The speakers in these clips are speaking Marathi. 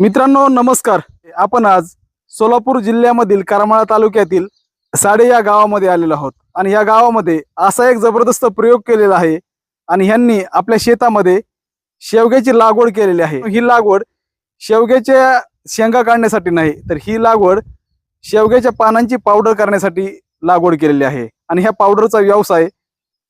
मित्रांनो नमस्कार. आपण आज सोलापूर जिल्ह्यामधील करमाळा तालुक्यातील साडे या गावामध्ये आलेलो आहोत. आणि या गावामध्ये असा एक जबरदस्त प्रयोग केलेला आहे आणि ह्यांनी आपल्या शेतामध्ये शेवग्याची लागवड केलेली आहे. ही लागवड शेवग्याच्या शेंगा काढण्यासाठी नाही तर ही लागवड शेवग्याच्या पानांची पावडर करण्यासाठी लागवड केलेली आहे. आणि ह्या पावडरचा व्यवसाय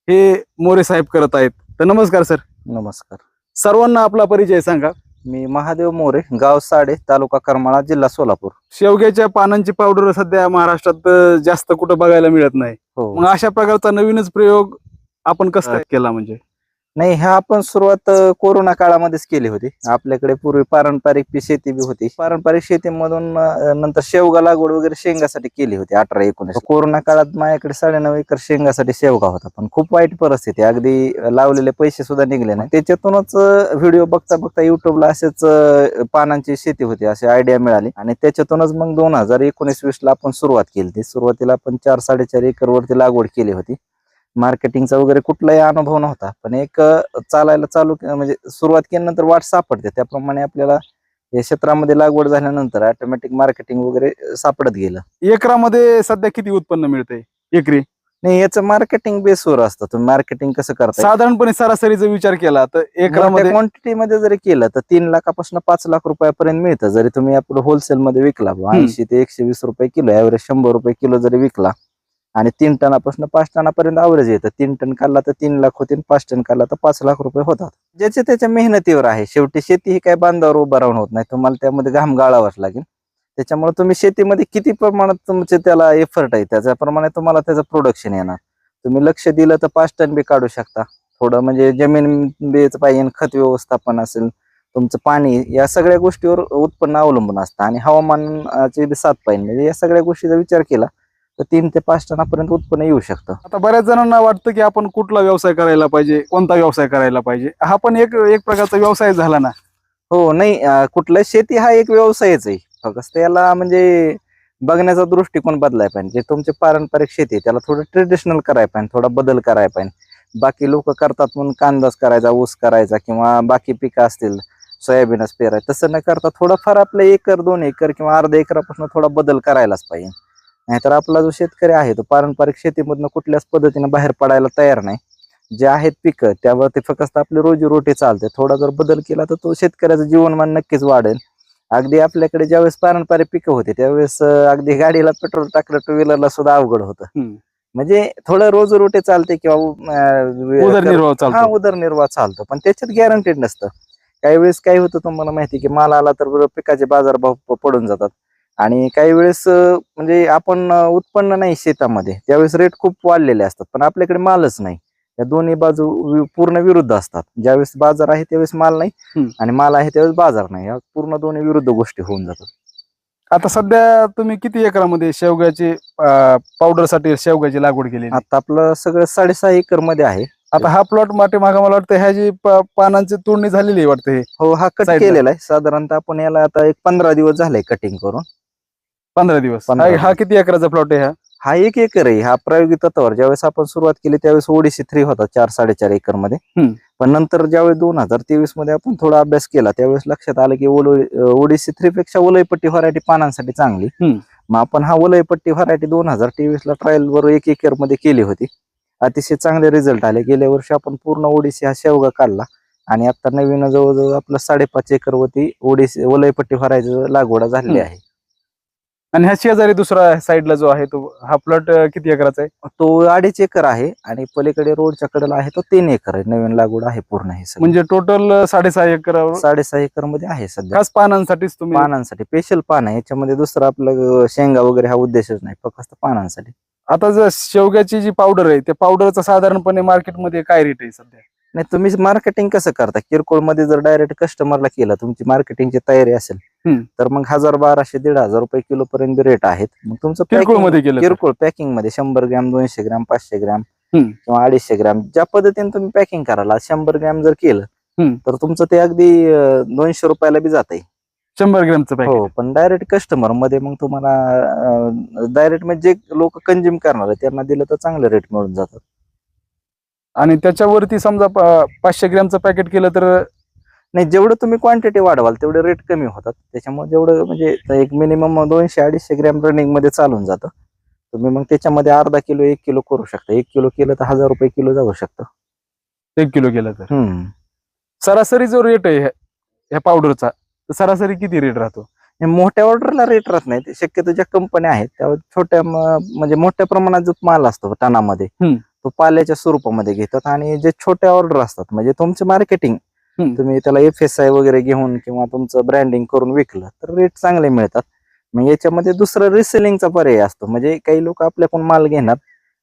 हे मोरे साहेब करत आहेत. तर नमस्कार सर. नमस्कार. सर्वांना आपला परिचय सांगा. मी महादेव मोरे गाव साडे तालुका करमाळा जिल्हा सोलापूर. शेवग्याच्या पानांची पावडर सध्या महाराष्ट्रात जास्त कुठं बघायला मिळत नाही. हो. मग अशा प्रकारचा नवीनच प्रयोग आपण कसा केला म्हणजे? नाही ह्या आपण सुरुवात अ, कोरोना काळामध्येच केली होती. आपल्याकडे पूर्वी पारंपरिक पी शेती बी होती. पारंपरिक शेतीमधून अ, नंतर शेवगा लागवड वगैरे शेंगासाठी केली होती अठरा एकोणीस. कोरोना काळात माझ्याकडे साडेनऊ एकर शेंगासाठी शेवगा होता पण खूप वाईट परिस्थिती. अगदी लावलेले पैसे सुद्धा निघले नाही. त्याच्यातूनच व्हिडिओ बघता बघता युट्यूबला असेच अ, पानांची शेती होती अशी आयडिया मिळाली. आणि त्याच्यातूनच मग दोन हजार एकोणीस वीस ला आपण सुरुवात केली ती सुरुवातीला आपण चार साडेचार एकर वरती लागवड केली होती. मार्केटिंगचा वगैरे कुठलाही अनुभव नव्हता. पण एक चालायला चालू म्हणजे सुरुवात केल्यानंतर वाट सापडते. त्याप्रमाणे आपल्याला या क्षेत्रामध्ये लागवड झाल्यानंतर ऑटोमॅटिक मार्केटिंग वगैरे सापडत गेलं. एकरामध्ये सध्या किती उत्पन्न मिळते एकरी? नाही याचं मार्केटिंग बेसवर असतं. तुम्ही मार्केटिंग कसं करता साधारणपणे सरासरीचा विचार केला तर एकरामध्ये क्वांटिटी मध्ये जरी केलं तर तीन लाखापासून पाच लाख रुपयापर्यंत मिळतं. जरी तुम्ही आपलं होलसेल मध्ये विकला ऐंशी ते एकशे वीस रुपये किलो ऍव्हरेज शंभर रुपये किलो जरी विकला आणि तीन टनापासून पाच टनापर्यंत आवरेज येतं. तीन टन काढला तर तीन लाख होतील पाच टन काढला तर पाच लाख रुपये होतात. ज्याच्या त्याच्या मेहनतीवर आहे. शेवटी शेती ही काय बांधावर उभं राहून होत नाही. तुम्हाला त्यामध्ये घाम गाळावाच लागेल. त्याच्यामुळे तुम्ही शेतीमध्ये किती प्रमाणात तुमचे त्याला एफर्ट आहे? त्याच्याप्रमाणे तुम्हाला त्याचं प्रोडक्शन येणार. तुम्ही लक्ष दिलं तर पाच टन बी काढू शकता. थोडं म्हणजे जमीन बीच पाहिजे खत व्यवस्थापन असेल तुमचं पाणी या सगळ्या गोष्टीवर उत्पन्न अवलंबून असतं. आणि हवामानाचे बी साथ पाहिजे. म्हणजे या सगळ्या गोष्टीचा विचार केला तर तीन ते पाच टनापर्यंत उत्पन्न येऊ शकतं. आता बऱ्याच जणांना वाटतं की आपण कुठला व्यवसाय करायला पाहिजे कोणता व्यवसाय करायला पाहिजे? हा पण एक एक प्रकारचा व्यवसाय झाला ना? हो नाही कुठलं शेती हा एक व्यवसायच आहे. फक्त त्याला म्हणजे बघण्याचा दृष्टिकोन बदलाय पाहिजे. जे तुमचे पारंपरिक शेती आहे त्याला थोडं ट्रेडिशनल करायला पाहिजे थोडा बदल करायला पाहिजे. बाकी लोक करतात म्हणून कांदाच करायचा ऊस करायचा किंवा बाकी पिकं असतील सोयाबीनच पेराय तसं न करता थोडंफार आपलं एकर दोन एकर किंवा अर्धा एकरापासून थोडा बदल करायलाच पाहिजे. नाहीतर आपला जो शेतकरी आहे तो पारंपरिक शेतीमधनं कुठल्याच पद्धतीने बाहेर पडायला तयार नाही. जे आहेत पिकं त्यावरती फक्त आपली रोजीरोटी चालते. थोडा जर बदल केला तर तो शेतकऱ्याचं जीवनमान नक्कीच वाढेल. अगदी आपल्याकडे ज्यावेळेस पारंपरिक पिकं होते त्यावेळेस अगदी गाडीला पेट्रोल टाकलं टू व्हीलरला सुद्धा अवघड होतं. म्हणजे थोडं रोजीरोटी चालते किंवा उदरनिर्वाह हा चालतो. उदरनिर्वाह चालतो. पण त्याच्यात गॅरंटेड नसतं. काही वेळेस काय होतं तुम्हाला माहिती की माल आला तर पिकाचे बाजारभाव पडून जातात. आणि काही वेळेस म्हणजे आपण उत्पन्न नाही शेतामध्ये. त्यावेळेस रेट खूप वाढलेले असतात पण आपल्याकडे मालच नाही. या दोन्ही बाजू पूर्ण विरुद्ध असतात. ज्यावेळेस बाजार आहे त्यावेळेस माल नाही. आणि माल आहे त्यावेळेस बाजार नाही. या पूर्ण दोन्ही विरुद्ध गोष्टी होऊन जातात. आता सध्या तुम्ही किती एकरामध्ये शेवग्याची पावडरसाठी शेवग्याची लागवड केली आता आपलं सगळं साडेसहा एकरमध्ये आहे. आता हा प्लॉट माटे मागा मला वाटतं ह्याची पानांची तोडणी झालेली वाटतं हे. हो कट. केलेला आहे. साधारणतः आपण याला आता एक पंधरा दिवस झाले कटिंग करून. पंधरा दिवस पंधरा हा- हा दिवस. किती एकराचा प्लॉट आहे हा हा एक एकर आहे हा प्रायोगिक तत्वावर ज्यावेळेस आपण सुरुवात केली त्यावेळेस ओडीसी थ्री होता चार साडेचार एकरमध्ये हम्म. पण नंतर ज्यावेळेस दोन हजार तेवीसमध्ये आपण थोडा अभ्यास केला त्यावेळेस लक्षात आलं की ओडीसी थ्री पेक्षा वलयपट्टी व्हरायटी पानांसाठी चांगली हम्म. मग आपण हा वलयपट्टी व्हरायटी दोन हजार तेवीस ला ट्रायल वर एक एकरमध्ये केली होती अतिशय चांगले रिझल्ट आले गेल्या वर्षी आपण पूर्ण ओडीसी हा शेवगा काढला आणि आता नवीन जवळजवळ आपलं साडेपाच एकर वरती ओडीसी वलयपट्टी व्हरायटी लागवड झालेली हम्म. आहे आणि ह्या शेजारी दुसरा साईडला जो आहे तो हा प्लॉट किती एकराचा आहे? तो अडीच एकर आहे आणि पलीकडे रोडच्या कडेला आहे तो तीन एकर आहे. नवीन लागवड आहे पूर्ण हे सगळं. म्हणजे टोटल साडेसहा एकरावर? साडेसहा एकरमध्ये आहे सध्या. खास पानांसाठीच तुम्ही? पानांसाठी स्पेशल पान आहे. याच्यामध्ये दुसरं आपलं अं, शेंगा वगैरे हा उद्देशच नाही फक्त पानांसाठी. आता जर शेवग्याची जी पावडर आहे त्या पावडरचा साधारणपणे मार्केटमध्ये काय रेट आहे सध्या? नाही तुम्ही मार्केटिंग कसं करता किरकोळमध्ये जर डायरेक्ट कस्टमरला केलं तुमची मार्केटिंगची तयारी असेल. तर मग हजार बाराशे दीड हजार रुपये किलो पर्यंत रेट आहेत मग तुमचं किरकोळमध्ये. किरकोळ पॅकिंगमध्ये शंभर ग्रॅम दोनशे ग्रॅम पाचशे ग्रॅम. किंवा अडीचशे ग्रॅम ज्या पद्धतीने तुम्ही पॅकिंग कराल आज शंभर ग्रॅम जर केलं. तर तुमचं ते अगदी दोनशे रुपयाला बी जात शंभर ग्रॅमचं हो पण डायरेक्ट कस्टमरमध्ये मग तुम्हाला डायरेक्ट म्हणजे जे लोक कंझ्युम करणार त्यांना दिलं तर चांगले रेट मिळून जातात आणि त्याच्यावरती समजा प- पाचशे ग्रॅमचं पॅकेट केलं तर नाही जेवढं तुम्ही क्वांटिटी वाढवाल तेवढे रेट कमी होतात. त्याच्यामुळे जेवढं म्हणजे एक मिनिमम दोनशे अडीचशे ग्रॅम रनिंगमध्ये चालून जातं. तुम्ही मग त्याच्यामध्ये अर्धा किलो एक किलो करू शकता. एक किलो केलं तर हजार रुपये किलो जाऊ शकतं. एक किलो केलं तर. हम्म. सरासरी जो रेट आहे ह्या- ह्या पावडरचा तर सरासरी किती रेट राहतो? हे मोठ्या ऑर्डरला रेट राहत नाही. ते शक्यतो ज्या कंपन्या आहेत त्या छोट्या म- म्हणजे मोठ्या प्रमाणात जो माल असतो टनामध्ये हम्म. तो पाल्याच्या स्वरूपामध्ये घेतात आणि जे छोट्या ऑर्डर असतात म्हणजे तुमचे मार्केटिंग. तुम्ही त्याला एफ एस आय वगैरे घेऊन किंवा तुमचं ब्रँडिंग करून विकलं तर रेट चांगले मिळतात. मग याच्यामध्ये दुसरं रिसेलिंगचा पर्याय असतो म्हणजे काही लोक आपल्याकडून माल घेणार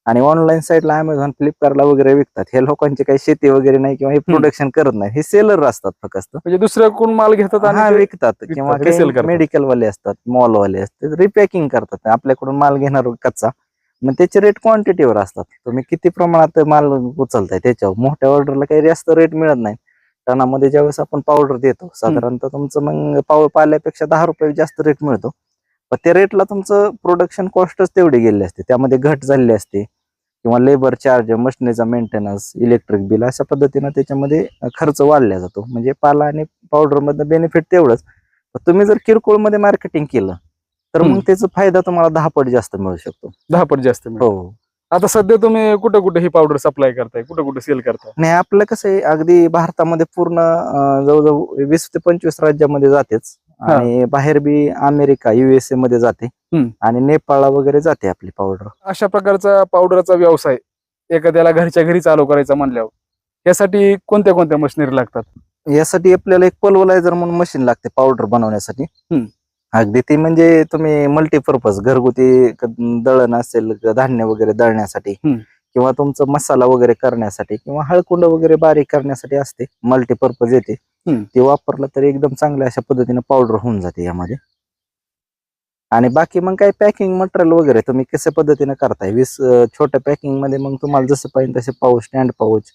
आणि ऑनलाईन साईटला अमेझॉन फ्लिपकार्टला वगैरे विकतात. हे लोकांची काही शेती वगैरे नाही किंवा हे प्रोडक्शन करत नाही. हे सेलर असतात फक्त. म्हणजे दुसऱ्या कोण माल घेतात हा आणि विकतात किंवा resell करतात. मेडिकल वाले असतात मॉल वाले असतात रिपॅकिंग करतात. आपल्याकडून माल घेणार कच्चा. मग त्याचे रेट क्वांटिटीवर असतात. तुम्ही किती प्रमाणात माल उचलताय त्याच्यावर मोठ्या ऑर्डरला काही जास्त रेट मिळत नाही. टनामध्ये ज्यावेळेस आपण पावडर देतो साधारणतः तुमचं मग पाव पाल्यापेक्षा दहा रुपये जास्त रेट मिळतो. पण त्या रेटला तुमचं प्रोडक्शन कॉस्टच तेवढी गेली असते. त्यामध्ये घट झालेली असते. किंवा लेबर चार्ज मशिनीचा मेंटेनन्स इलेक्ट्रिक बिल अशा पद्धतीनं त्याच्यामध्ये खर्च वाढला जातो. म्हणजे पाला आणि पावडर मधनं बेनिफिट तेवढंच. तुम्ही जर किरकोळमध्ये मार्केटिंग केलं तर. मग त्याचा फायदा तुम्हाला दहा पट जास्त मिळू शकतो. दहा पट जास्त मिळतो हो. आता सध्या तुम्ही कुठं कुठे ही पावडर सप्लाय करताय? कुठं कुठे सेल करताय? नाही आपलं कसं आहे अगदी भारतामध्ये पूर्ण जवळजवळ वीस ते पंचवीस राज्यामध्ये जातेच. आणि बाहेर बी अमेरिका युएसए मध्ये जाते. आणि नेपाळला वगैरे जाते आपली पावडर अशा प्रकारचा पावडरचा व्यवसाय एखाद्याला घरच्या घरी चालू करायचा म्हणल्यावर यासाठी कोणत्या कोणत्या मशिनरी लागतात? यासाठी आपल्याला एक पल्वलायझर म्हणून मशीन लागते पावडर बनवण्यासाठी. अगदी ती म्हणजे तुम्ही मल्टीपर्पज घरगुती दळण असेल धान्य वगैरे दळण्यासाठी. किंवा तुमचं मसाला वगैरे करण्यासाठी किंवा हळकुंड वगैरे बारीक करण्यासाठी असते मल्टीपर्पज येते. ते वापरलं तर एकदम चांगल्या अशा पद्धतीने पावडर होऊन जाते यामध्ये आणि बाकी मग काय पॅकिंग मटेरियल वगैरे तुम्ही कशा पद्धतीने करताय वीस छोट्या पॅकिंगमध्ये मग तुम्हाला जसं पाहिजे तसे पाऊच स्टँड पाऊच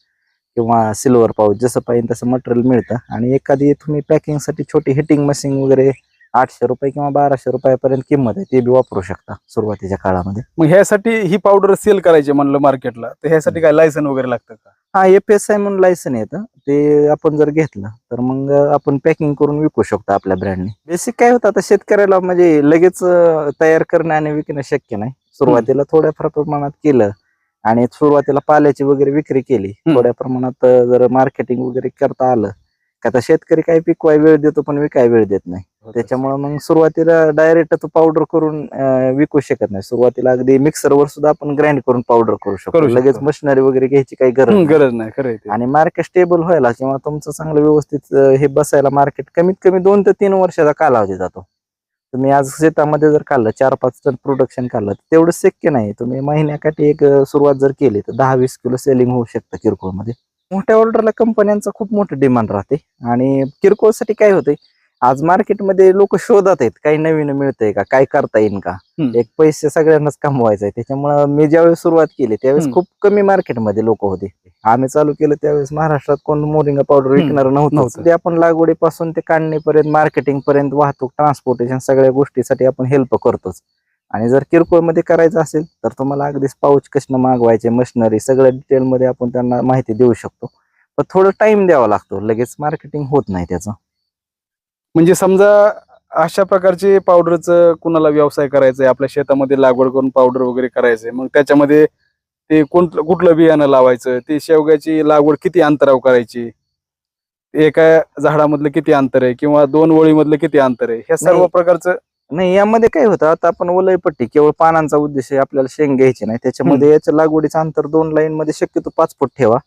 किंवा सिल्वर पाऊच जसं पाहिजे तसं मटेरियल मिळतं आणि एखादी तुम्ही पॅकिंगसाठी छोटी हिटिंग मशीन वगैरे आठशे रुपये किंवा बाराशे रुपयापर्यंत किंमत आहे ते बी वापरू शकता सुरुवातीच्या काळामध्ये. मग ह्यासाठी ही पावडर सेल करायची म्हणलं मार्केटला तर ह्यासाठी काय लायसन वगैरे लागतं का? हा एफ एस आय म्हणून लायसन येतं ते आपण जर घेतलं तर मग आपण पॅकिंग करून विकू शकतो आपल्या ब्रँडने बेसिक काय होतं आता शेतकऱ्याला म्हणजे लगेच तयार करणं आणि विकणं शक्य नाही. सुरुवातीला थोड्याफार प्रमाणात केलं आणि सुरुवातीला पाल्याची वगैरे विक्री केली. थोड्या प्रमाणात जर मार्केटिंग वगैरे करता आलं का आता शेतकरी काय पिकवाय वेळ देतो पण विकाय वेळ देत नाही. त्याच्यामुळे मग सुरुवातीला डायरेक्ट तो पावडर करून विकू शकत नाही. सुरुवातीला अगदी मिक्सरवर सुद्धा आपण ग्राइंड करून पावडर करू शकतो. लगेच मशिनरी वगैरे घ्यायची काही गरज. गरज नाही. आणि मार्केट स्टेबल व्हायला किंवा तुमचं चांगलं व्यवस्थित हे बसायला मार्केट कमीत कमी दोन ते तीन वर्षाचा कालावधी जातो. तुम्ही आज शेतामध्ये जर काढलं चार पाच टन प्रोडक्शन काढलं तर तेवढं शक्य नाही. तुम्ही महिन्याकाठी एक सुरुवात जर केली तर दहा वीस किलो सेलिंग होऊ शकतं किरकोळमध्ये मोठ्या ऑर्डरला कंपन्यांचा खूप मोठं डिमांड राहते. आणि किरकोळसाठी काय होतंय आज मार्केटमध्ये लोक शोधत आहेत काही नवीन मिळतंय का काय करता येईल का. एक पैसे सगळ्यांनाच कमवायचा आहे त्याच्यामुळं मी ज्यावेळेस सुरुवात केली त्यावेळेस. खूप कमी मार्केटमध्ये लोक होते आम्ही चालू केलं त्यावेळेस महाराष्ट्रात कोण मोरिंगा पावडर. विकणार नव्हतं. ते आपण लागवडीपासून ते काढणीपर्यंत मार्केटिंग पर्यंत वाहतूक ट्रान्सपोर्टेशन सगळ्या गोष्टीसाठी आपण हेल्प करतोच आणि जर किरकोळमध्ये करायचं असेल तर तुम्हाला अगदीच पाऊच कशनं मागवायचे मशिनरी सगळ्या डिटेल मध्ये आपण त्यांना माहिती देऊ शकतो पण थोडं टाइम द्यावा लागतो लगेच मार्केटिंग होत नाही त्याचं म्हणजे समजा अशा प्रकारचे पावडरचं कुणाला व्यवसाय करायचा आहे आपल्या शेतामध्ये लागवड करून पावडर वगैरे करायचंय. मग त्याच्यामध्ये ते कोणतं कुठलं बियाणं लावायचं? ते शेवग्याची लागवड किती अंतरावर करायची? एका झाडामधलं किती अंतर आहे? किंवा दोन ओळीमधलं किती अंतर आहे? ह्या सर्व. प्रकारचं नाही यामध्ये काय होतं? आता आपण वलय पट्टी केवळ पानांचा उद्देश आहे आपल्याला शेंग घ्यायची नाही. त्याच्यामध्ये याच्या लागवडीचं अंतर दोन लाईन मध्ये शक्यतो पाच फूट ठेवा.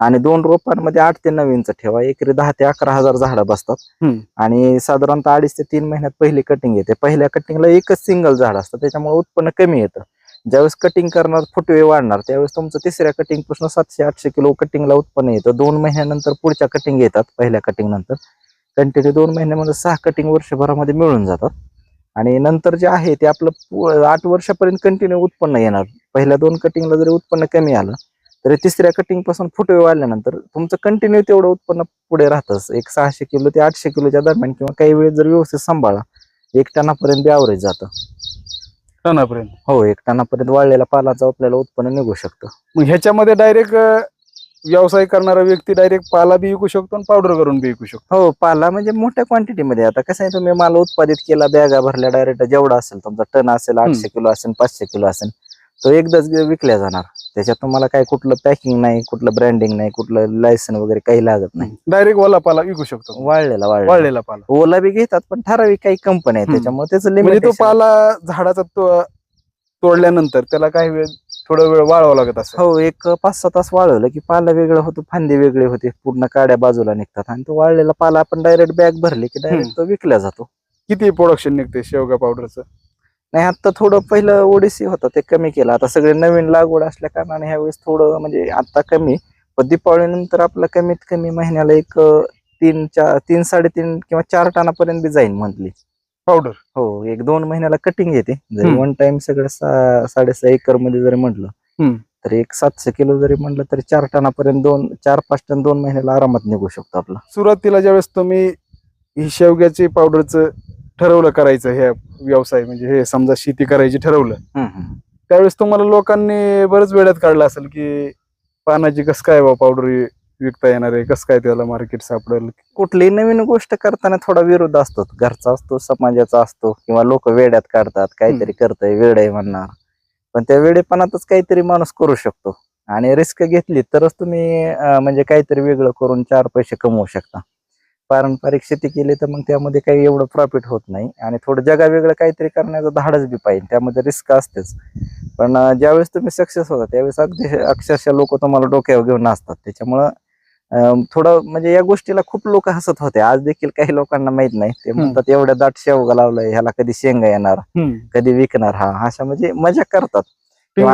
आणि दोन रोपांमध्ये आठ ते नऊ इंच ठेवा. एकरी दहा ते अकरा हजार झाडं बसतात. आणि साधारणतः अडीच ते तीन महिन्यात पहिली कटिंग येते. पहिल्या कटिंगला एकच सिंगल झाड असतं. त्याच्यामुळे उत्पन्न कमी येतं. ज्यावेळेस कटिंग करणार फुटवे वाढणार त्यावेळेस तुमचं तिसऱ्या कटिंगपासून सातशे आठशे किलो कटिंगला उत्पन्न येतं. दोन महिन्यानंतर पुढच्या कटिंग येतात पहिल्या कटिंग नंतर. कंटिन्यू दोन महिन्यामध्ये सहा कटिंग वर्षभरामध्ये मिळून जातात. आणि नंतर जे आहे ते आपलं आठ वर्षापर्यंत कंटिन्यू उत्पन्न येणार. पहिल्या दोन कटिंगला जरी उत्पन्न कमी आलं तरी तिसऱ्या कटिंगपासून फुटवे वाढल्यानंतर तुमचं कंटिन्यू तेवढं उत्पन्न पुढे राहतच. एक सहाशे किलो ते आठशे किलोच्या दरम्यान किंवा काही वेळ जर व्यवस्थित सांभाळा एक टनापर्यंत बी ॲव्हरेज जातं. टनापर्यंत? हो एक टनापर्यंत वाढलेला पालाचं आपल्याला उत्पन्न निघू शकतं. मग ह्याच्यामध्ये डायरेक्ट व्यवसाय करणारा व्यक्ती डायरेक्ट पाला बी विकू शकतो आणि पावडर करून बी विकू शकतो. हो पाला म्हणजे मोठ्या क्वांटिटीमध्ये आता कसं आहे तुम्ही माल उत्पादित केला बॅगा भरल्या डायरेक्ट जेवढा असेल तुमचा टन असेल आठशे किलो असेल पाचशे किलो असेल तो एकदाच विकल्या जाणार. त्याच्यात तुम्हाला काय कुठलं पॅकिंग नाही कुठलं ब्रँडिंग नाही कुठलं लायसन वगैरे काही लागत नाही. डायरेक्ट ओला पाला विकू शकतो. वाळलेला वाळलेला. वाळलेला पाला. ओला बी घेतात पण ठराविक काही कंपनी आहे हम्म. त्याच्यामुळे त्याचं म्हणजे तो लिमिट पाला झाडाचा तो- तोडल्यानंतर त्याला काही वेळ थोडा वेळ वाळवावं लागत असं हो एक पाच सहा तास वाळवलं की पाला वेगळं होतो फांदे वेगळे होते पूर्ण काड्या बाजूला निघतात आणि तो वाळलेला पाला आपण डायरेक्ट बॅग भरली की डायरेक्ट तो विकला जातो. किती प्रोडक्शन निघते शेवगा पावडरचं नाही आता थोडं पहिलं ओडिसी होतं ते कमी केलं. आता सगळे नवीन लागवड असल्या कारणाने ह्यावेळेस थोडं म्हणजे आता कमी. पण दीपावलीनंतर आपलं कमीत कमी महिन्याला एक तीन चार तीन साडेतीन किंवा चार टनापर्यंत बी जाईल मंथली पावडर हो एक दोन महिन्याला कटिंग येते. जरी. वन टाइम सगळं सा- साडेसहा एकरमध्ये जरी म्हटलं. तर एक सातशे किलो जरी म्हटलं तरी चार टनापर्यंत दोन चार पाच टन दोन महिन्याला आरामात निघू शकतो आपला. सुरुवातीला ज्यावेळेस तुम्ही ही शेवग्याचे पावडरचं ठरवलं करायचं हे व्यवसाय म्हणजे हे समजा शेती करायची ठरवलं. त्यावेळेस तुम्हाला लोकांनी बरंच वेळात काढलं असेल की पानाची कसं काय बा पावडर विकता येणार आहे कसं काय त्याला मार्केट सापडेल? कुठलीही नवीन गोष्ट करताना थोडा विरोध असतो. घरचा असतो समाजाचा असतो किंवा लोक वेड्यात काढतात काहीतरी करतंय वेड आहे म्हणणार. पण त्या वेडेपणातच काहीतरी माणूस करू शकतो. आणि रिस्क घेतली तरच तुम्ही म्हणजे काहीतरी वेगळं करून चार पैसे कमवू शकता. पारंपरिक शेती केली तर मग त्यामध्ये काही एवढं प्रॉफिट होत नाही. आणि थोडं जगा वेगळं काहीतरी करण्याचं धाडच बी पाहिजे. त्यामध्ये रिस्क असतेच. पण ज्यावेळेस तुम्ही सक्सेस होता त्यावेळेस अगदी अक्षरशः लोक तुम्हाला डोक्यावर घेऊन असतात त्याच्यामुळं थोडं म्हणजे या गोष्टीला खूप लोक हसत होते. आज देखील काही लोकांना माहीत नाही. ते म्हणतात एवढ्या दाट शेवगा लावलाय ह्याला कधी शेंगा येणार? कधी विकणार हा? अशा म्हणजे मजा करतात.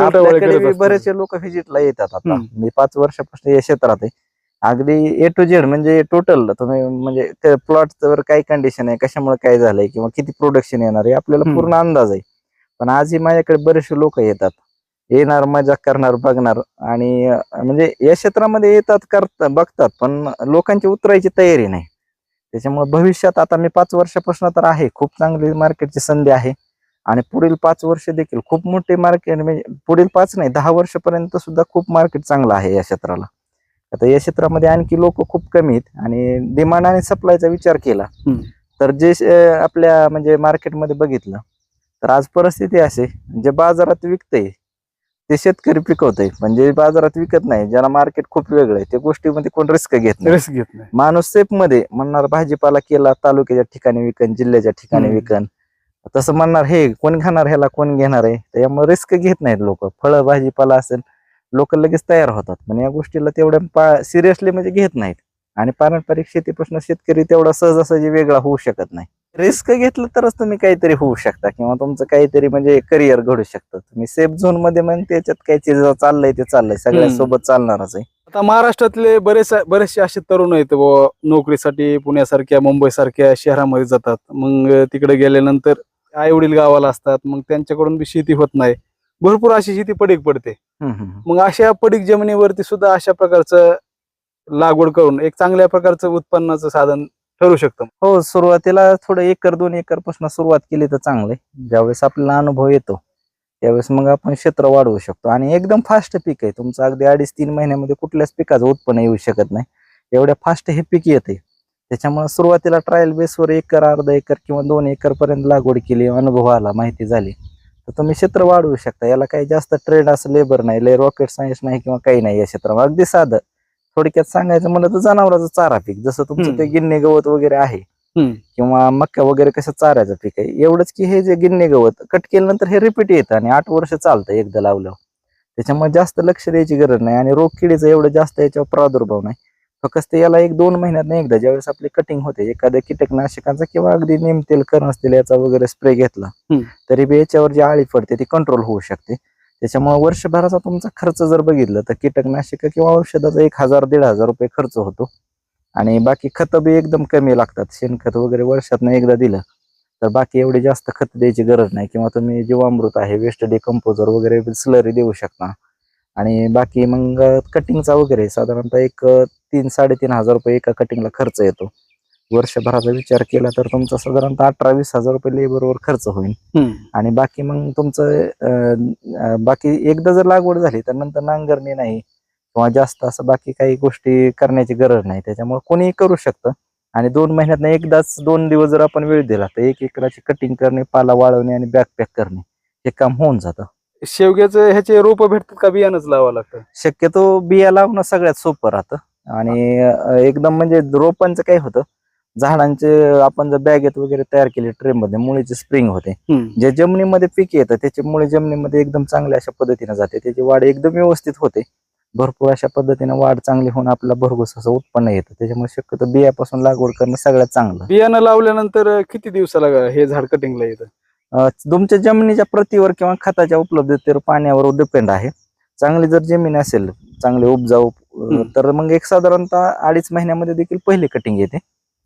आपल्याकडे. बरेचसे लोक व्हिजिटला येतात आता. मी पाच वर्षापासून या क्षेत्रात आहे. अगदी ए टू झेड म्हणजे टोटल तुम्ही म्हणजे प्लॉट वर काय कंडिशन आहे कशामुळे काय झालंय किंवा किती प्रोडक्शन येणार आहे आपल्याला. पूर्ण अंदाज आहे. पण आजही माझ्याकडे बरेचसे लोक येतात. येणार मजा करणार बघणार आणि म्हणजे या क्षेत्रामध्ये येतात करतात बघतात पण लोकांची उतरायची तयारी नाही. त्याच्यामुळे भविष्यात आता मी पाच वर्षापासून तर आहे खूप चांगली मार्केटची संधी आहे. आणि पुढील पाच वर्ष देखील खूप मोठे मार्केट म्हणजे पुढील पाच नाही दहा वर्षपर्यंत सुद्धा खूप मार्केट चांगलं आहे या क्षेत्राला. आता या क्षेत्रामध्ये आणखी लोक खूप कमी आहेत आणि डिमांड आणि सप्लायचा विचार केला. तर जे आपल्या म्हणजे मार्केटमध्ये बघितलं तर आज परिस्थिती असे जे बाजारात विकतंय ते शेतकरी पिकवतंय. पण जे बाजारात विकत नाही ज्याला मार्केट खूप वेगळं आहे त्या गोष्टीमध्ये कोण रिस्क घेत नाही. रिस्क घेत नाही. माणूस सेफमध्ये म्हणणार भाजीपाला केला तालुक्याच्या ठिकाणी विकन जिल्ह्याच्या ठिकाणी. विकन. तसं म्हणणार हे कोण खाणार ह्याला कोण घेणार आहे? त्यामुळे रिस्क घेत नाहीत लोक. फळं भाजीपाला असेल लोक लगेच तयार होतात. पण या गोष्टीला तेवढ्या सिरियसली म्हणजे घेत नाहीत. आणि पारंपरिक शेतीपासून शेतकरी तेवढा सहजासहजी वेगळा होऊ शकत नाही. रिस्क घेतलं तरच तुम्ही काहीतरी होऊ शकता किंवा तुमचं काहीतरी म्हणजे करिअर घडू शकतं. तुम्ही सेफ झोनमध्ये मग त्याच्यात काही चीज चाललंय ते चाललंय. सगळ्यांसोबत चालणारच आहे. आता महाराष्ट्रातले बरेच बरेचसे असे तरुण आहेत बुवा. नोकरीसाठी पुण्यासारख्या मुंबईसारख्या शहरामध्ये जातात. मग तिकडे गेल्यानंतर आई वडील गावाला असतात. मग त्यांच्याकडून बी शेती होत नाही. भरपूर अशी शेती पडीक पडते. मग अशा पडीक जमिनीवरती सुद्धा अशा प्रकारचं लागवड करून एक चांगल्या प्रकारचं उत्पन्नाचं साधन ठरू शकतं. हो सुरुवातीला थोडं एकर दोन एकरपासून सुरुवात केली तर चांगलं ज्यावेळेस आपल्याला अनुभव येतो त्यावेळेस मग आपण क्षेत्र वाढवू शकतो. आणि एकदम फास्ट पीक आहे. तुमचं अगदी अडीच तीन महिन्यामध्ये कुठल्याच पिकाचं उत्पन्न येऊ शकत नाही. एवढ्या फास्ट हे पीक येते त्याच्यामुळे सुरुवातीला ट्रायल बेसवर एकर अर्धा एकर किंवा दोन एकर पर्यंत लागवड केली अनुभव आला माहिती झाली. तर तुम्ही क्षेत्र वाढवू शकता. याला काही जास्त ट्रेड असं लेबर नाही लय रॉकेट सायन्स नाही किंवा काही नाही या क्षेत्रामध्ये. अगदी साधं. थोडक्यात सांगायचं म्हणलं तर जनावराचं चारा पीक. जसं तुमचं. ते गिन्ने गवत वगैरे आहे. किंवा मक्का वगैरे कसं चारायचं पीक आहे एवढंच की हे जे गिन्ने गवत कट केल्यानंतर हे रिपीट येतं आणि आठ वर्ष चालतं एकदा लावलं त्याच्यामुळे जास्त लक्ष द्यायची गरज नाही आणि रोग किडीचं एवढं जास्त याच्यावर प्रादुर्भाव नाही. फक्त याला एक दोन महिन्यात एकदा ज्यावेळेस आपली कटिंग होते एखाद्या कीटकनाशकांचा किंवा अगदी नेमतेल तेल याचा वगैरे स्प्रे घेतला. तरी बी याच्यावर जी आळी पडते ती कंट्रोल होऊ शकते. त्याच्यामुळे वर्षभराचा तुमचा खर्च जर बघितलं तर कीटकनाशक किंवा औषधाचा एक हजार दीड हजार रुपये खर्च होतो. आणि बाकी खतं बी एकदम कमी लागतात. शेणखत वगैरे वर्षातनं एकदा दिलं तर बाकी एवढी जास्त खत द्यायची गरज नाही. किंवा तुम्ही जीवामृत आहे वेस्ट डिकम्पोजर वगैरे स्लरी देऊ शकता. आणि बाकी मग कटिंगचा वगैरे साधारणतः एक तीन साडेतीन हजार रुपये एका कटिंगला खर्च येतो. वर्षभराचा विचार केला तर तुमचा साधारणतः अठरा वीस हजार रुपये लेबरवर खर्च होईल. आणि बाकी मग तुमचं बाकी एकदा जर लागवड झाली तर नंतर नांगरणी नाही किंवा जास्त असं बाकी काही गोष्टी करण्याची गरज नाही. त्याच्यामुळे कोणीही करू शकतं. आणि दोन महिन्यात एकदाच दोन दिवस जर आपण वेळ दिला तर एक एकराची कटिंग करणे पाला वाळवणे आणि बॅग पॅक करणे हे काम होऊन जातं. शेवग्याचं ह्याचे रोप भेटतात का? बियाणंच लावावं लागतं. शक्यतो बिया लावणं सगळ्यात सोपं राहतं. आणि अं, एकदम म्हणजे रोपांचं काय होतं. झाडांचे आपण जर बॅगेत वगैरे तयार केले ट्रे मध्ये मुळीचे स्प्रिंग होते. जे जमिनीमध्ये पीक येतं त्याचे मुळे जमिनीमध्ये एकदम चांगल्या अशा पद्धतीने जाते. त्याची वाढ एकदम व्यवस्थित होते. भरपूर अशा पद्धतीने वाढ चांगली होऊन आपल्याला भरघोस असं उत्पन्न येतं. त्याच्यामुळे शक्यतो बियापासून लागवड करणं सगळ्यात चांगलं. बियाणं लावल्यानंतर किती दिवसाला हे झाड कटिंगला येतं? तुमच्या जमिनीच्या प्रतीवर किंवा खताच्या उपलब्धतेवर पाण्यावर डिपेंड आहे. चांगली जर जमीन असेल चांगली उपजाऊ. तर मग एक साधारणतः अडीच महिन्यामध्ये देखील पहिली कटिंग येते.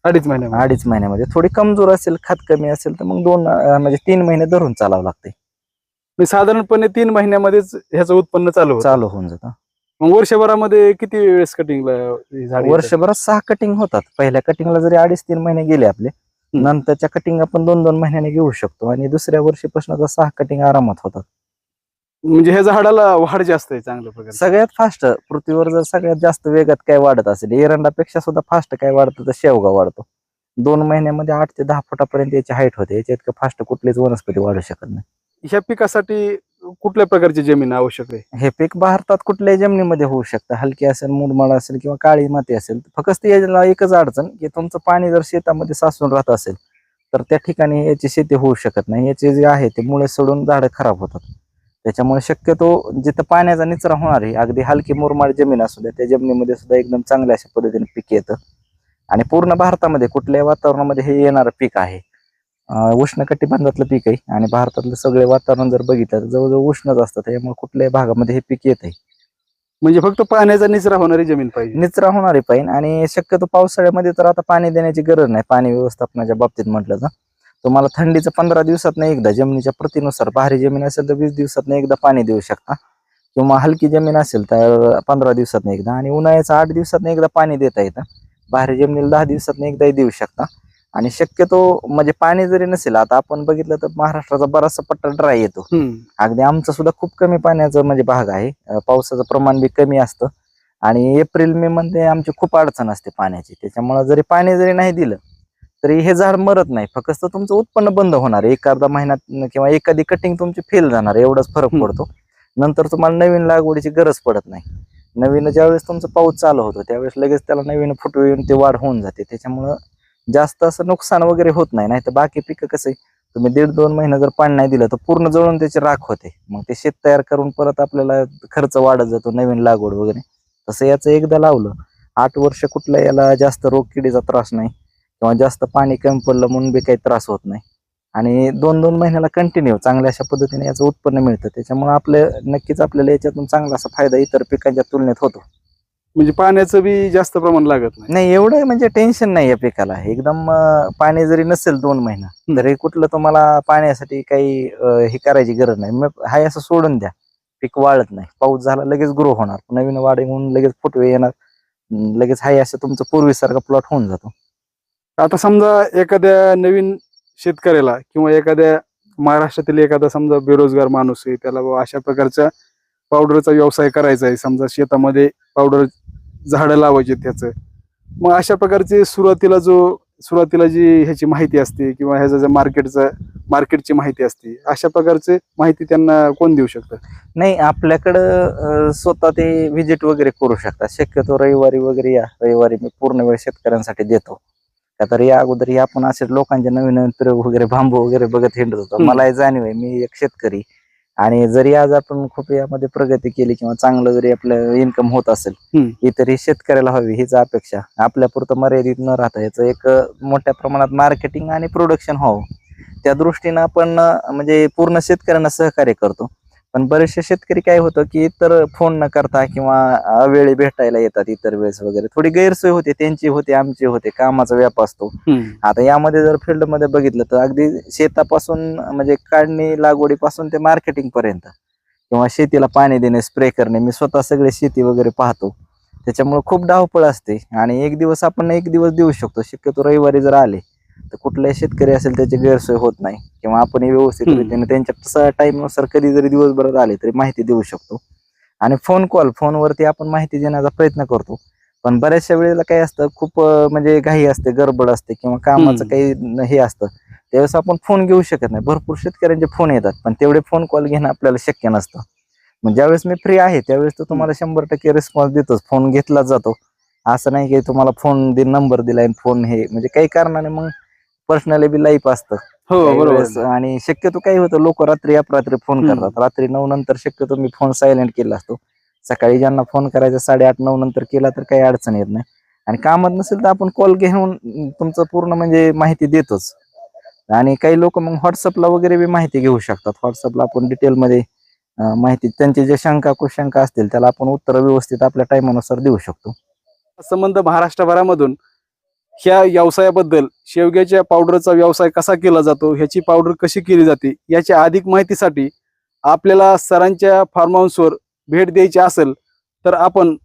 अडीच महिन्यामध्ये. अडीच महिन्यामध्ये. थोडी कमजोर असेल खत कमी असेल तर मग दोन म्हणजे तीन महिने धरून चालावं लागते. म्हणजे साधारणपणे तीन महिन्यामध्येच ह्याचं उत्पन्न चालू चालू होऊन जातं. मग वर्षभरामध्ये किती वेळेस येतं? वर्षभरात सहा कटिंग होतात. पहिल्या कटिंगला जरी अडीच तीन महिने गेले आपले. नंतरच्या कटिंग आपण दोन दोन महिन्याने घेऊ शकतो. आणि दुसऱ्या वर्षीपासून सहा कटिंग आरामात होतात. म्हणजे ह्या झाडाला वाढ जास्त आहे चांगल्या प्रकारे. सगळ्यात फास्ट पृथ्वीवर जर सगळ्यात जास्त वेगात काय वाढत असेल एरंडापेक्षा सुद्धा फास्ट काय वाढतं तर शेवगा वाढतो. दोन महिन्यामध्ये आठ ते दहा फुटापर्यंत याची हाईट होते. याच्या इतकं फास्ट कुठलीच वनस्पती वाढू शकत नाही. ह्या पिकासाठी कुठल्या प्रकारची जमीन आवश्यक आहे? हे पीक भारतात कुठल्याही जमिनीमध्ये होऊ शकतं. हलकी असेल मुरमाड असेल किंवा काळी माती असेल फक्त याला एकच अडचण की तुमचं पाणी जर शेतामध्ये साचून राहत असेल तर त्या ठिकाणी याची शेती होऊ शकत नाही. याचे जे आहे ते मुळे सोडून झाडं खराब होतात. त्याच्यामुळे शक्यतो जिथं पाण्याचा निचरा होणार आहे अगदी हलकी मुरमाड जमीन असू द्या त्या जमिनीमध्ये सुद्धा एकदम चांगल्या अशा पद्धतीने पीक येतं. आणि पूर्ण भारतामध्ये कुठल्याही वातावरणामध्ये हे येणारं पीक आहे. अं, उष्णकटिबंधातलं पीक आहे आणि भारतातलं सगळे वातावरण जर बघितलं तर जवळजवळ उष्णच असतं त्यामुळे कुठल्याही भागामध्ये हे पीक येत आहे. म्हणजे फक्त पाण्याचा निचरा होणारी जमीन पाहिजे. निचरा होणारी पाहिजे आणि शक्यतो पावसाळ्यामध्ये तर आता पाणी देण्याची गरज नाही पाणी व्यवस्थापनाच्या बाबतीत म्हटलं तर. तुम्हाला थंडीचं पंधरा दिवसात एकदा जमिनीच्या प्रतीनुसार भारी जमीन असेल तर वीस दिवसात एकदा पाणी देऊ शकता. किंवा हलकी जमीन असेल तर पंधरा दिवसात एकदा आणि उन्हाळ्याचं आठ दिवसात एकदा पाणी देता येतं. भारी जमिनीला दहा दिवसात एकदाही देऊ शकता. आणि शक्यतो म्हणजे पाणी जरी नसेल आता आपण बघितलं तर महाराष्ट्राचा बराचसा पट्टा ड्राय येतो. अगदी आमचं सुद्धा खूप कमी पाण्याचं म्हणजे भाग आहे. पावसाचं प्रमाण बी कमी असतं. आणि एप्रिल मे मध्ये आमची खूप अडचण असते पाण्याची. त्याच्यामुळे जरी पाणी जरी नाही दिलं तरी हे झाड मरत नाही. फक्त तुमचं उत्पन्न बंद होणार एक अर्धा महिन्यात किंवा एखादी कटिंग तुमची फेल जाणार एवढाच फरक. पडतो. नंतर तुम्हाला नवीन लागवडीची गरज पडत नाही. नवीन ज्यावेळेस तुमचं पाऊस चालू होतो त्यावेळेस लगेच त्याला नवीन फुटवे येऊन ते वाढ होऊन जाते. त्याच्यामुळं जास्त असं नुकसान वगैरे होत नाही नाही तर बाकी पिकं कसं आहे, तुम्ही दीड दोन महिने जर पाणी नाही दिलं तर पूर्ण जळून त्याची राख होते. मग ते शेत तयार करून परत आपल्याला खर्च वाढत जातो नवीन लागवड वगैरे. तसं याचं एकदा लावलं आठ वर्ष कुठल्या याला जास्त रोग किडीचा त्रास नाही किंवा जास्त पाणी कमी पडलं म्हणून बी काही त्रास होत नाही. आणि दोन दोन महिन्याला कंटिन्यू चांगल्या अशा पद्धतीने याचं उत्पन्न मिळतं. त्याच्यामुळे आपलं नक्कीच आपल्याला याच्यातून चांगला असा फायदा इतर पिकांच्या तुलनेत होतो. म्हणजे पाण्याचं बी जास्त प्रमाण लागत नाही. नाही एवढं म्हणजे टेन्शन नाही या पिकाला. एकदम अं, पाणी जरी नसेल दोन महिना तरी कुठलं तुम्हाला पाण्यासाठी काही अं, हे करायची गरज नाही. मग हाय असं सोडून द्या. पीक वाळत नाही. पाऊस झाला लगेच ग्रो होणार. नवीन वाढ होऊन लगेच फुटवे येणार. अं, लगेच हाय असं तुमचं पूर्वीसारखा प्लॉट होऊन जातो. आता समजा एखाद्या नवीन शेतकऱ्याला किंवा एखाद्या महाराष्ट्रातील एखादा समजा बेरोजगार माणूस आहे त्याला बुवा अशा प्रकारच्या पावडरचा व्यवसाय करायचा आहे. समजा शेतामध्ये पावडर झाडं लावायचे त्याचं. मग अशा प्रकारचे सुरुवातीला जो सुरुवातीला जी ह्याची माहिती असते किंवा ह्याचं जे मार्केटचा मार्केटची माहिती असते अशा प्रकारचे माहिती त्यांना कोण देऊ शकतं? नाही आपल्याकडं स्वतः ते व्हिजिट वगैरे करू शकतात. शक्यतो रविवारी वगैरे या. रविवारी मी पूर्ण वेळ शेतकऱ्यांसाठी देतो. का तर या अगोदर आपण असे लोकांचे नवीन नवीन प्रयोग वगैरे बांबू वगैरे बघत हिंडत होतो. मला जाणीव आहे मी एक शेतकरी. आणि जरी आज आपण खूप यामध्ये प्रगती केली किंवा चांगलं जरी आपलं इन्कम होत असेल. ही तरी शेतकऱ्याला हवी हीच अपेक्षा. आपल्यापुरतं मर्यादित न राहता याचं एक मोठ्या प्रमाणात मार्केटिंग आणि प्रोडक्शन व्हावं. त्या दृष्टीनं आपण म्हणजे पूर्ण शेतकऱ्यांना सहकार्य करतो. पण बरेचसे शेतकरी काय होतं की इतर फोन न करता किंवा अवेळी भेटायला येतात इतर वेळेस वगैरे. थोडी गैरसोय होते त्यांची होते आमची होते कामाचा व्याप असतो. आता यामध्ये जर फील्डमध्ये बघितलं तर अगदी शेतापासून म्हणजे काढणी लागवडीपासून ते मार्केटिंग पर्यंत किंवा शेतीला पाणी देणे स्प्रे करणे मी स्वतः सगळे शेती वगैरे पाहतो. त्याच्यामुळे खूप धावपळ असते आणि एक दिवस आपण एक दिवस देऊ शकतो. शक्यतो रविवारी जर आले तर कुठलाही शेतकरी असेल त्याची गैरसोय होत नाही. किंवा आपण व्यवस्थित. रीतीने त्यांच्या टाइमनुसार कधी जरी दिवसभरात आले तरी माहिती देऊ शकतो. आणि फोन कॉल फोनवरती आपण माहिती देण्याचा प्रयत्न करतो. पण बऱ्याचशा वेळेला काय असतं खूप म्हणजे घाई असते गडबड असते किंवा कामाचं. काही हे असतं. त्यावेळेस आपण फोन घेऊ शकत नाही. भरपूर शेतकऱ्यांचे फोन येतात पण तेवढे फोन कॉल घेणं आपल्याला शक्य नसतं. मग ज्यावेळेस मी फ्री आहे त्यावेळेस तो तुम्हाला शंभर टक्के रिस्पॉन्स देतोच. फोन घेतला जातो. असं नाही की तुम्हाला फोन दे नंबर दिलाय फोन हे म्हणजे काही कारणाने मग पर्सनली बी लाईफ असतं. हो काही बरोबर. आणि शक्यतो काय होतं लोक रात्री अपरात्री फोन. करतात. रात्री नऊ नंतर शक्यतो मी फोन सायलेंट केला असतो. सकाळी ज्यांना फोन करायचा साडेआठ नऊ नंतर केला तर काही अडचण येत नाही. आणि कामात नसेल तर आपण कॉल घेऊन तुमचं पूर्ण म्हणजे माहिती देतोच. आणि काही लोक मग व्हॉट्सअपला वगैरे बी माहिती घेऊ शकतात. व्हॉट्सअपला आपण डिटेलमध्ये माहिती त्यांची जे शंका कुशंका असतील त्याला आपण उत्तर व्यवस्थित आपल्या टायमानुसार देऊ शकतो. संबंध महाराष्ट्रभरामधून ह्या व्यवसायाबद्दल शेवग्याच्या पावडरचा व्यवसाय कसा केला जातो ह्याची पावडर कशी केली जाते याच्या अधिक माहितीसाठी आपल्याला सरांच्या फार्म हाऊसवर भेट द्यायची असेल तर आपण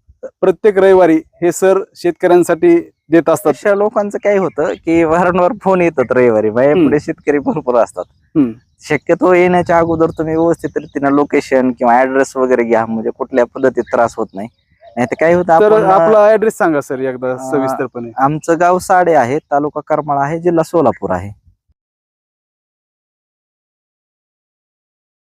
प्रत्येक रविवारी हे सर शेतकऱ्यांसाठी देत असतात अशा लोकांचं काय होतं की वारंवार फोन येतात रविवारी. पुढे शेतकरी भरपूर असतात. शक्यतो येण्याच्या अगोदर तुम्ही व्यवस्थित रीतीने लोकेशन किंवा ऍड्रेस वगैरे घ्या म्हणजे कुठल्या पद्धतीत त्रास होत नाही नाही तर काय होतं तर आपण आपला ऍड्रेस सांगा सर एकदा सविस्तरपणे. आमचं गाव साडे आहे तालुका करमाळा आहे जिल्हा सोलापूर आहे.